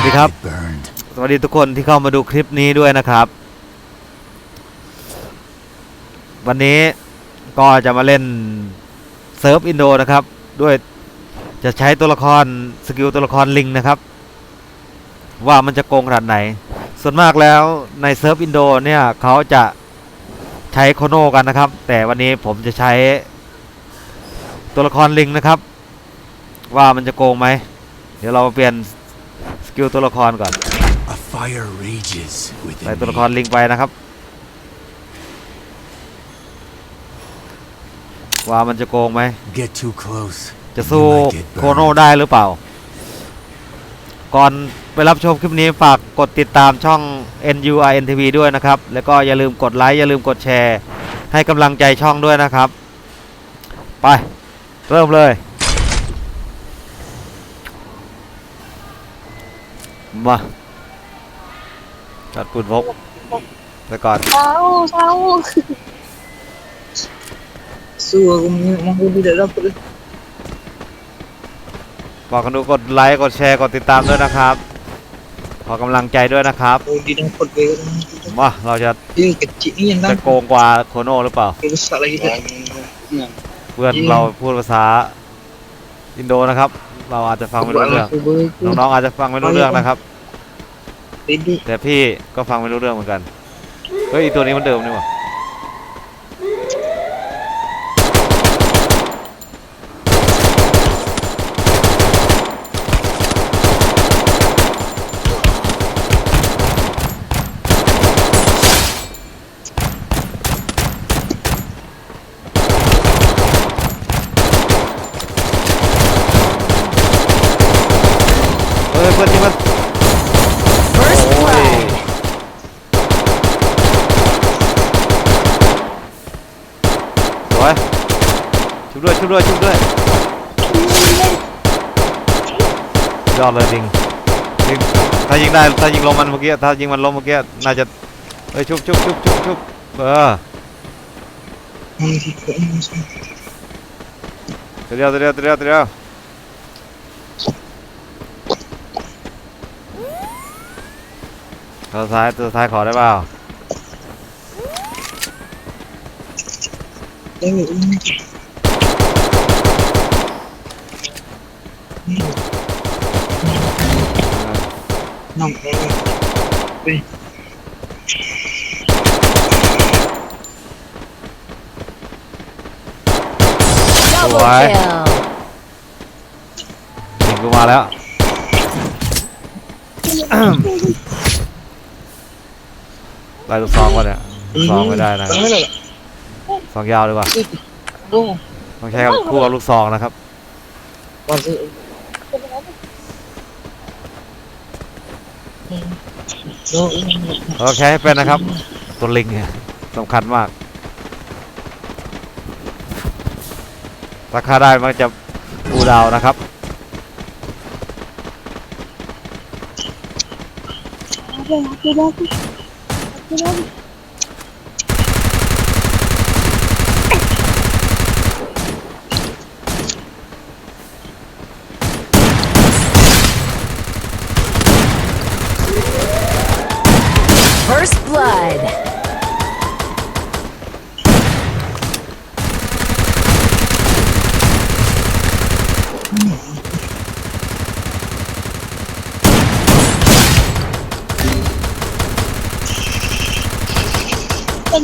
วัสดีครับ สวัสดีทุกคนที่เข้ามาดูคลิปนี้ด้วยนะครับ วันนี้ก็จะมาเล่นเซิร์ฟอินโดนะครับ ด้วยจะใช้ตัวละครสกิลตัวละครลิงนะครับ ว่ามันจะโกงขนาดไหน ส่วนมากแล้วในเซิร์ฟอินโดเนี่ยเขาจะใช้โคโนกันนะครับ แต่วันนี้ผมจะใช้ตัวละครลิงนะครับ ว่ามันจะโกงไหมเดี๋ยวเราเปลี่ยน กิลตัวละครก่อน A fire rages ใส่ within ตัวละค me. รลิงไปนะครับว่ามันจะโกงไหม Get too close. จะสู้ You might get โคโน burned. ได้หรือเปล่า ก่อนไปรับชมคลิปนี้ฝากกดติดตามช่อง NURNTV ด้วยนะครับ แล้วก็อย่าลืมกดไลค์อย่าลืมกดแชร์ ให้กำลังใจช่องด้วยนะครับ ไป เริ่มเลย มาจัดปืนพกไปก่อน Tahu, tahu. Su aku mampu tidak dapat. บอกกันดูกดไลค์กดแชร์กดติดตามด้วยนะครับ ขอกำลังใจด้วยนะครับ Oh, tidak dapat ke. มาเราจะ Ini kecil ni yang จะ dah. โกงกว่าโคโน่หรือเปล่า Ini besar lagi dah. เพื่อนเราพูดภาษาอินโดนะครับ เราอาจจะฟังไม่รู้เรื่องน้องๆอาจจะฟังไม่รู้เรื่องนะครับ Ini แต่พี่ก็ฟังไม่รู้เรื่องเหมือนกัน เฮ้ยอีตัวนี้มันเดิมนี่หว่า เฮ้ยเพื่อนที่มัน First โอ้ย blood. สวยชุบด้วยชุบด้วยชุบด้วยยอดเลยลิงลิงถ้ายิงได้ถ้ายิงลงมันเมื่อกี้ถ้ายิงมันล้มเมื่อกี้น่าจะเอ้ยชุบชุบชุบชุบชุบเออตัวเดียวตัวเดียวตัวเดียวตัวเดียว ตัวซ้ายตัวซ้ายขอได้เปล่า Double Why? kill. ยิงกูมาแล้ว ได้ลูกซองวะเนี่ยลูกซองไม่ได้นะซองยาวดีกว่า Oh, ต้องใช้กับคู่กับลูกซองนะครับ masuk. เราใช้ให้เป็นนะครับ ตัวลิงเนี่ยสำคัญมากราคาได้มันจะปูดาวนะครับ Bravo.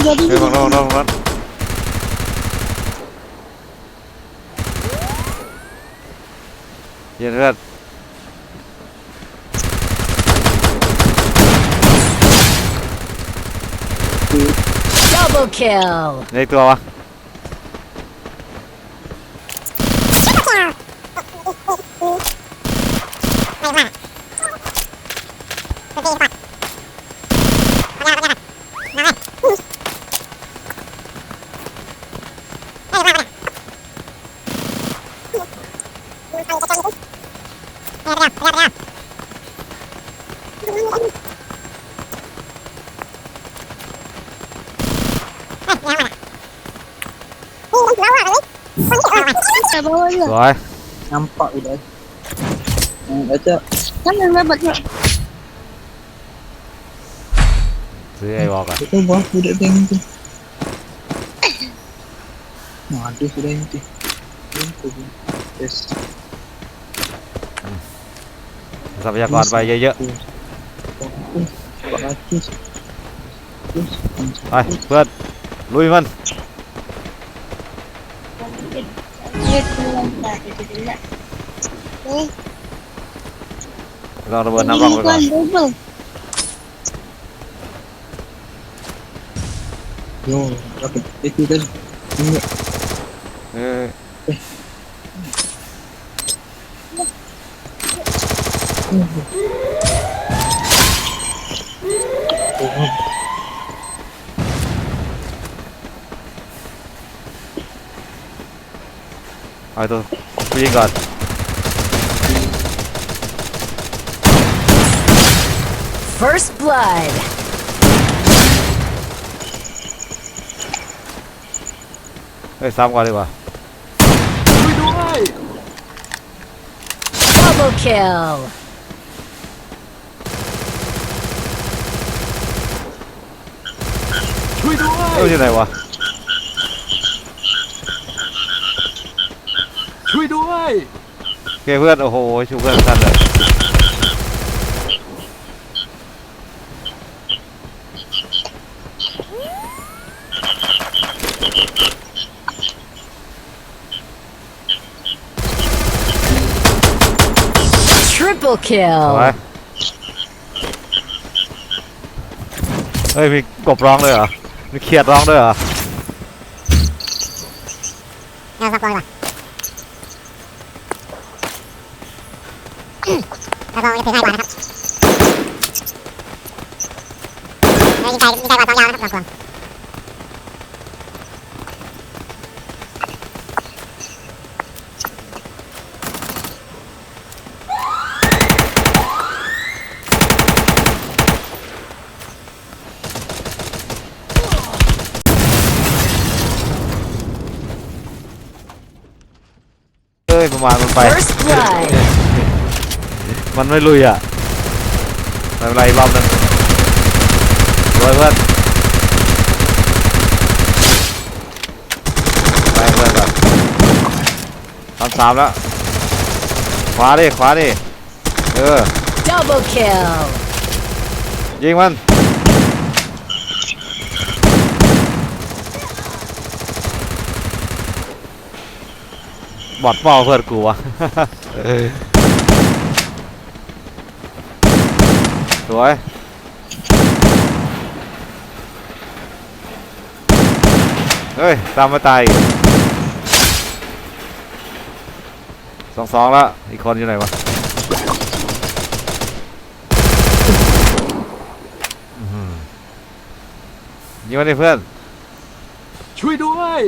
Ê, bằng đâu, đâu, đâu. Nhìn พื่อน Double kill. ในตัววะ Saya bawa ส je. วย Nampak sudah. Hmm, baca. Kan yang dapat ซื้อไอ้ rồi. Năm cội đấy. Ừ, đấy chưa chắc nên mới bật rồi dưới ai bọc à? Tôi bọc tôi để bên đi mà đi từ đây đi đến từ đây yes. Sao bây giờ còn vài giây nữa ๆไปเพื่อนลุยมัน Dia keluar tak ada gelap. Eh, ลองระเบิดน้ำร่องไปก่อน bukan double. Yo, dapat. Itu tadi. Ini. เออ Oh, เอาตัวผู้ยิ งก่อน First blood. เฮ้ยซ้ำ ก่อนดีกว่า Double kill. เอ้ยอยู่ไหนวะ ช่วยด้วยโอเคเพื่อน โอ้โหชูเพื่อนท่านเลย Triple เอา kill. ไว้เฮ้ยมีกบร้องด้วยเหรอ มีเขียดร้องด้วยเหรอเราสับก่อยว่ะแล้วก็จะถึงง่ายกว่านะครับแล้วยิงไกลยิงไกลกว่าสองยาวนะครับลำกวง ยประมาณมันไป First blood. มันไม่ลุยอะไม่เป็นไรอีกรอบหนึงรวยเพื่อนไปเพื่อนแบบทำสามแล้วขวาดิขวาดิเออ Double kill. ยิงมัน บอดเป้าเพื่อนกูวะ สวย เฮ้ย ตามมาตายอีกสองสองแล้วอีกคนอยู่ไหนวะอื้อหือยิงมันดิเพื่อน ช่วยด้วย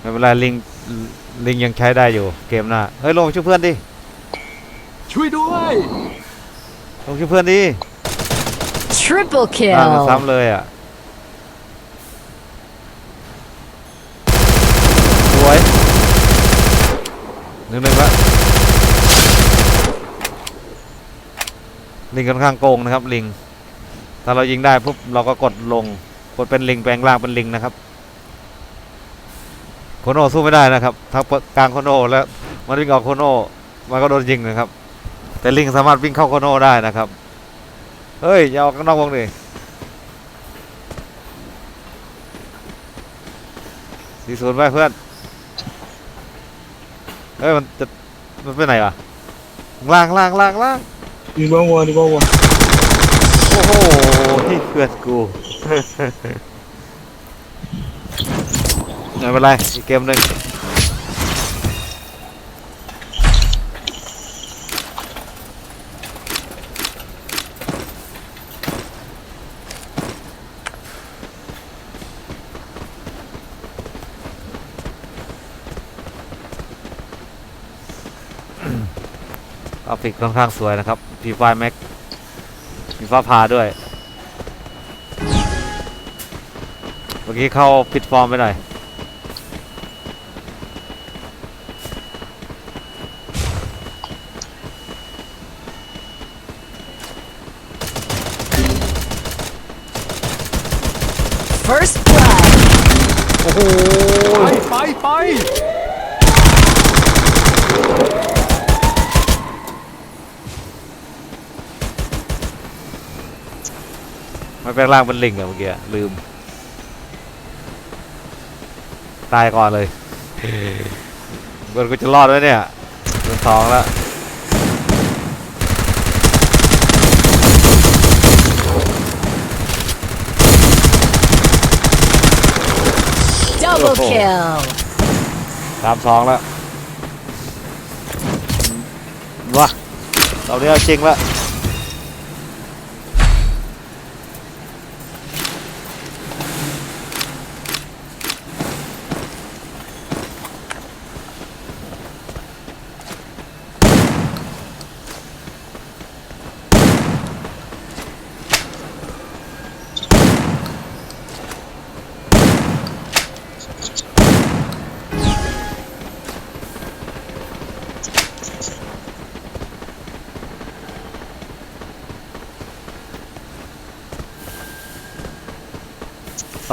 ไม่เป็นไรลิงลิงยังใช้ได้อยู่เกมหน้าเฮ้ยลงช่วยเพื่อนดิช่วยด้วยลงช่วยเพื่อนดิ Triple อ่ามัน kill. ซ้ำเลยอะสวยหนึ่งหนึ่งละลิงค่อนข้างโกงนะครับลิง ถ้าเรายิงได้ปุ๊บเราก็กดลง กดเป็นลิงแปลงร่างเป็นลิงนะครับ โคโนสู้ไม่ได้นะครับถ้ากลางโคโนแล้วมันวิ่งออกโคโนมันก็โดนยิงนะครับ แต่ลิงสามารถวิ่งเข้าโคโนได้นะครับ เฮ้ยอย่าออกข้างนอกวงดิสี่ศูนย์ไปเพื่อน เฮ้ยมันจะมันไปไหนวะล่างล่างล่างล่าง Di bawah, di bawah. โอ้โหที่เพื่อนกู ไม่เป็นไรอีกเกมหนึ่งกราฟิกค่อนข้างสวยนะครับพีไฟแม็กมีฟ้าผ่าด้วย เมื่อกี้เข้าผิดฟอร์มไปหน่อย First blood. โอ้โห ไป ไปไปมันเป็นร่างเป็นลิงอะเมื่อกี้อะลืม ตายก่อนเลย เบิร์นกูจะรอดไหมเนี่ยเดือนสองแล้ว Double Oh. kill. สามสองแล้ววะเราเนี้ยจริงแล้ว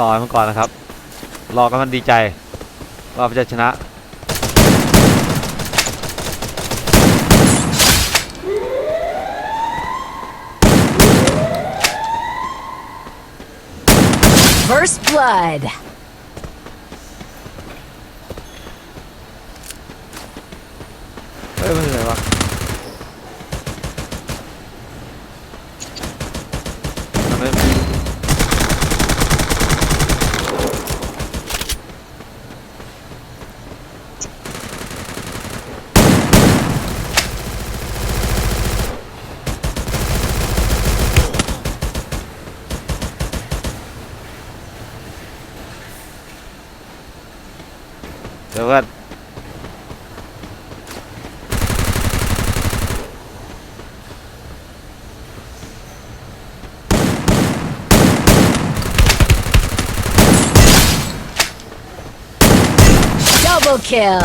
ต่อมันก่อนนะครับ รอกันมันดีใจว่าจะชนะ First blood. เฮ้ยมันอยู่ไหนวะมันไม่เดี๋ยวเพื่อน Double kill.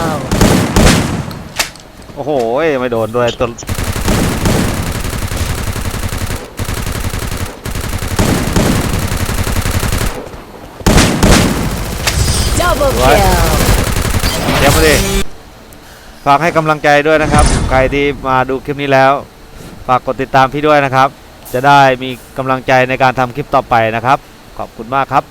โอ้โห ไม่โดนด้วยตัว Double What? kill. เดี๋ยวมาดิฝากให้กำลังใจด้วยนะครับ ใครที่มาดูคลิปนี้แล้ว ฝากกดติดตามพี่ด้วยนะครับ จะได้มีกำลังใจในการทำคลิปต่อไปนะครับ ขอบคุณมากครับ